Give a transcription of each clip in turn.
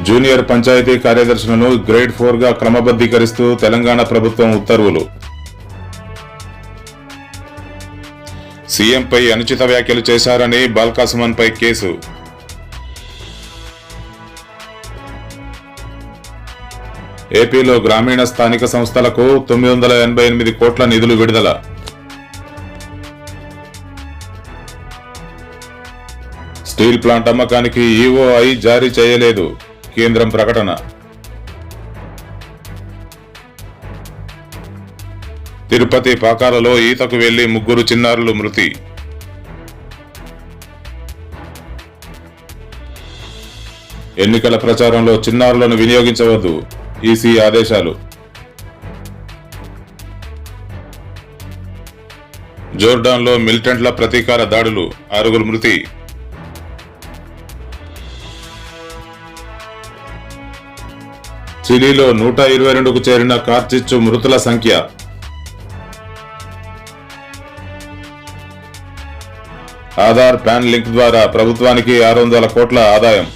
Junior panchayati కార్యదర్శులను grade ఫోర్గా క్రమబద్ధీకరిస్తూ తెలంగాణ ప్రభుత్వం ఉత్తర్వులు. సీఎంపై అనుచిత వ్యాఖ్యలు చేశారని బాల్కాసుమన్ పై కేసు. ఏపీలో గ్రామీణ స్థానిక సంస్థలకు తొమ్మిది వందల ఎనభై ఎనిమిది కోట్ల నిధులు విడుదల. స్టీల్ ప్లాంట్ అమ్మకానికి ఈఓఐ జారీ చేయలేదు. కేంద్రం ప్రకటన. తిరుపతి పాకాలలో ఈతకు వెళ్ళి ముగ్గురు చిన్నారులు మృతి. ఎన్నికల ప్రచారంలో చిన్నారులను వినియోగించవద్దు ఈసీ ఆదేశాలు. జోర్డాన్లో మిలిటెంట్ల ప్రతీకార దాడులు ఆరుగురు మృతి. చిలీలో నూట ఇరవై రెండుకు చేరిన కార్చిచ్చు మృతుల సంఖ్య. ఆధార్ పాన్ లింక్ ద్వారా ప్రభుత్వానికి ఆరు వందల కోట్ల ఆదాయం.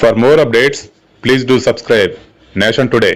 For more updates please do subscribe nation today